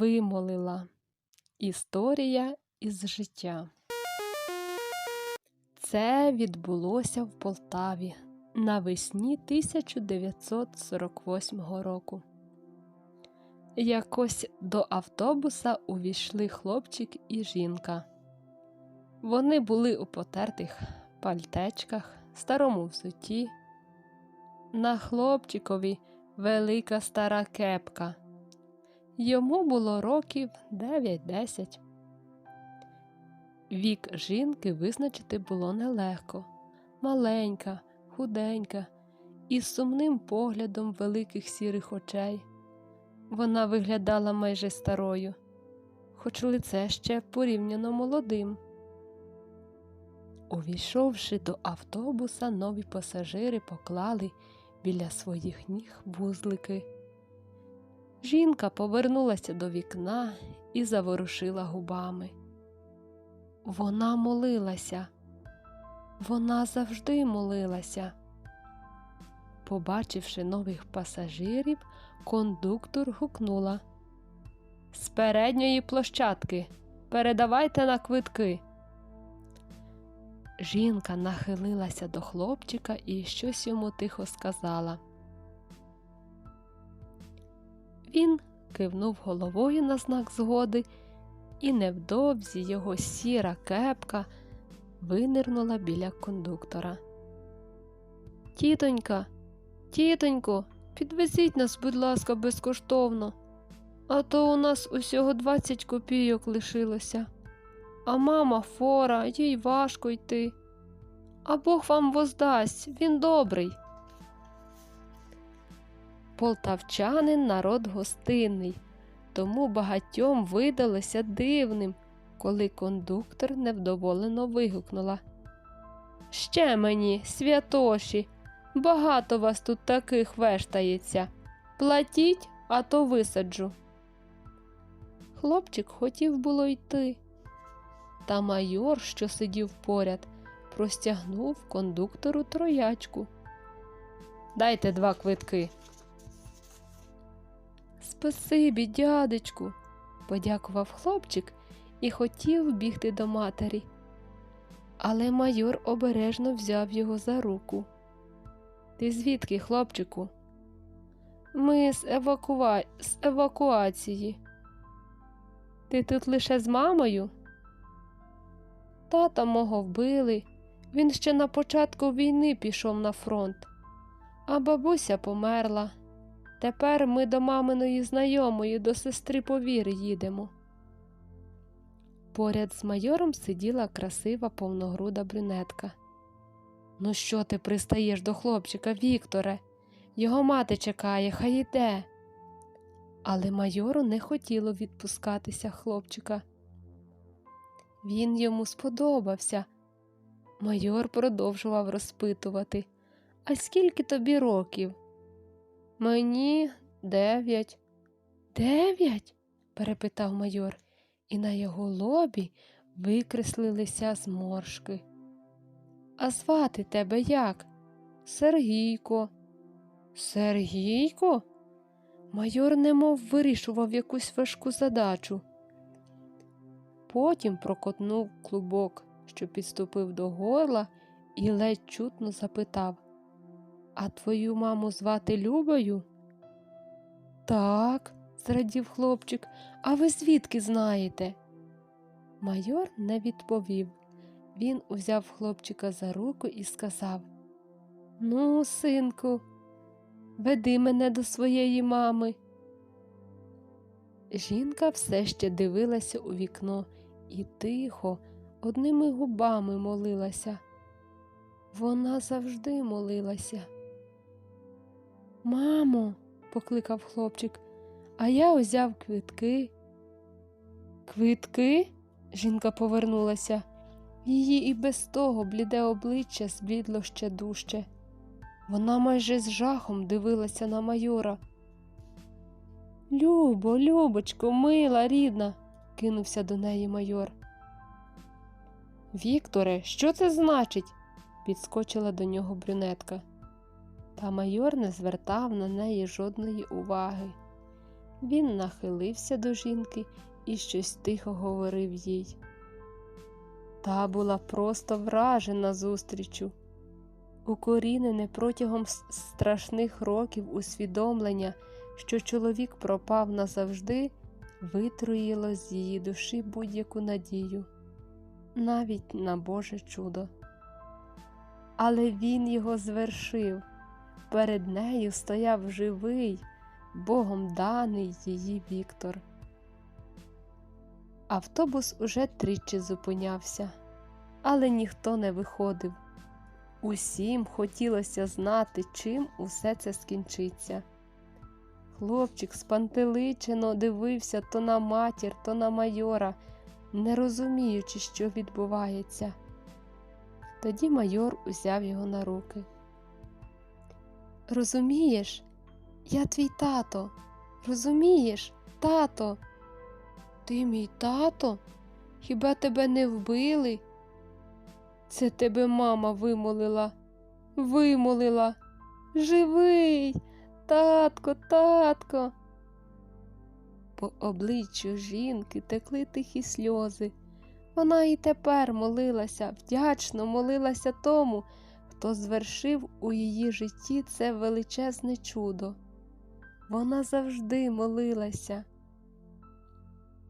вимолила. Історія із життя. Це відбулося в Полтаві навесні 1948 року. Якось до автобуса увійшли хлопчик і жінка. Вони були у потертих пальтечках, старому взуті. На хлопчикові велика стара кепка. Йому було років 9-10. Вік жінки визначити було нелегко, маленька, худенька, із сумним поглядом великих сірих очей. Вона виглядала майже старою, хоч лице ще порівняно молодим. Увійшовши до автобуса, нові пасажири поклали біля своїх ніг вузлики. Жінка повернулася до вікна і заворушила губами. Вона молилася, вона завжди молилася. Побачивши нових пасажирів, кондуктор гукнула З передньої площадки передавайте на квитки. Жінка нахилилася до хлопчика і щось йому тихо сказала. Він кивнув головою на знак згоди, і невдовзі його сіра кепка винирнула біля кондуктора. Тітонька, тітонько, підвезіть нас, будь ласка, безкоштовно, а то у нас усього 20 копійок лишилося. А мама фора, їй важко йти. А Бог вам воздасть, він добрий. Полтавчанин народ гостинний, тому багатьом видалося дивним, коли кондуктор невдоволено вигукнула. Ще мені, святоші, багато вас тут таких вештається. Платіть, а то висаджу. Хлопчик хотів було йти. Та майор, що сидів поряд, простягнув кондуктору троячку. Дайте два квитки. Спасибі, дядечку, подякував хлопчик і хотів бігти до матері. Але майор обережно взяв його за руку. Ти звідки, хлопчику? Ми з, евакуа... з евакуації. Ти тут лише з мамою? Тата мого вбили. Він ще на початку війни пішов на фронт, а бабуся померла. Тепер ми до маминої знайомої, до сестри повіри їдемо. Поряд з майором сиділа красива повногруда брюнетка. Ну, що ти пристаєш до хлопчика, Вікторе? Його мати чекає, хай іде. Але майору не хотіло відпускатися хлопчика. Він йому сподобався. Майор продовжував розпитувати А скільки тобі років? Мені дев'ять. Дев'ять? перепитав майор, і на його лобі викреслилися зморшки. А звати тебе як? Сергійко. Сергійко? Майор немов вирішував якусь важку задачу. Потім прокотнув клубок, що підступив до горла, і ледь чутно запитав А твою маму звати Любою? Так, зрадів хлопчик, а ви звідки знаєте? Майор не відповів. Він узяв хлопчика за руку і сказав Ну, синку, веди мене до своєї мами. Жінка все ще дивилася у вікно і тихо, одними губами молилася. Вона завжди молилася. Мамо, покликав хлопчик, а я узяв квитки. Квитки? Жінка повернулася. Її і без того бліде обличчя зблідло ще дужче. Вона майже з жахом дивилася на майора. Любо, Любочко, мила, рідна, кинувся до неї майор. Вікторе, що це значить? підскочила до нього брюнетка. Та майор не звертав на неї жодної уваги. Він нахилився до жінки і щось тихо говорив їй. Та була просто вражена зустрічю. Укорінене протягом страшних років усвідомлення, що чоловік пропав назавжди, витруїло з її душі будь-яку надію, навіть на Боже чудо. Але він його звершив. Перед нею стояв живий, Богом даний її Віктор. Автобус уже тричі зупинявся, але ніхто не виходив. Усім хотілося знати, чим усе це скінчиться. Хлопчик спантеличено дивився то на матір, то на майора, не розуміючи, що відбувається. Тоді майор узяв його на руки. Розумієш, я твій тато. Розумієш, тато? Ти мій тато? Хіба тебе не вбили? Це тебе мама вимолила, вимолила. Живий, татко, татко. По обличчю жінки текли тихі сльози. Вона і тепер молилася, вдячно молилася тому, хто звершив у її житті це величезне чудо. Вона завжди молилася.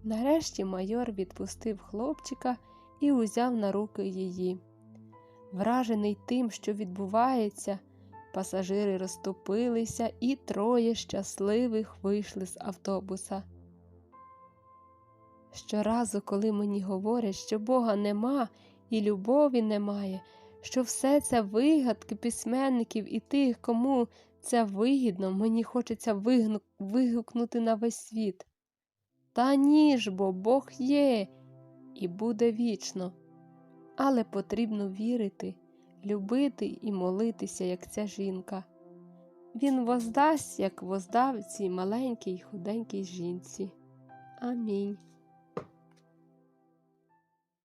Нарешті майор відпустив хлопчика і узяв на руки її. Вражений тим, що відбувається, пасажири розступилися, і троє щасливих вийшли з автобуса. Щоразу, коли мені говорять, що Бога нема і любові немає, що все це вигадки письменників і тих, кому це вигідно, мені хочеться вигукнути на весь світ. Та ні ж бо Бог є і буде вічно. Але потрібно вірити, любити і молитися, як ця жінка. Він воздасть, як воздав цій маленькій худенькій жінці. Амінь.